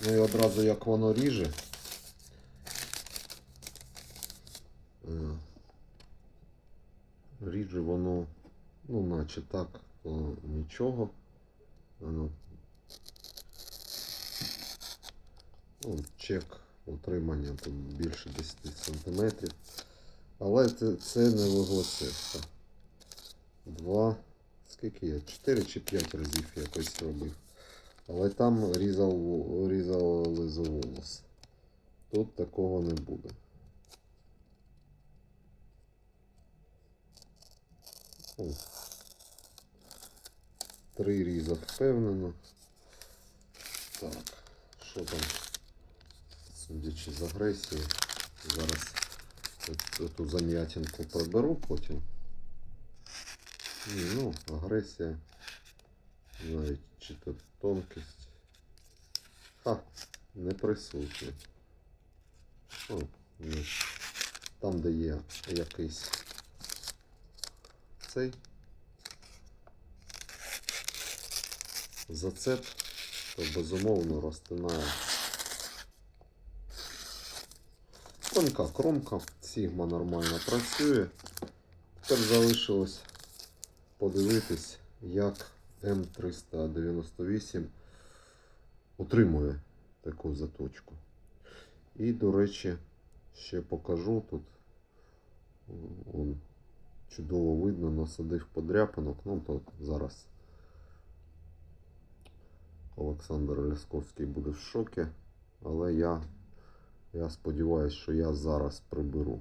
Ну і одразу як воно ріже. Е, Ріже воно, ну, наче так, то нічого. Воно. Ну, чек утримання тут більше 10 см. Але це, це не вуглецевка. Два. Скільки я? 4 чи 5 разів якось робив. Але там різав, різали за волос. Тут такого не буде. О. Три різа впевнено. Так, що там? Судячи з агресії. Зараз ту зам'ятинку приберу потім. Ні, ну, агресія. Чи то тонкість. Ха, не присутня. О, ні. Там, де є якийсь цей зацеп, то безумовно розтинає. Тонка кромка, Сігма нормально працює. Тепер залишилось подивитись, як М398 утримує таку заточку. І, до речі, ще покажу тут. Он чудово видно, насадив подряпинок. Ну, то зараз Олександр Лясковський буде в шокі. Але я, я сподіваюся, що я зараз приберу.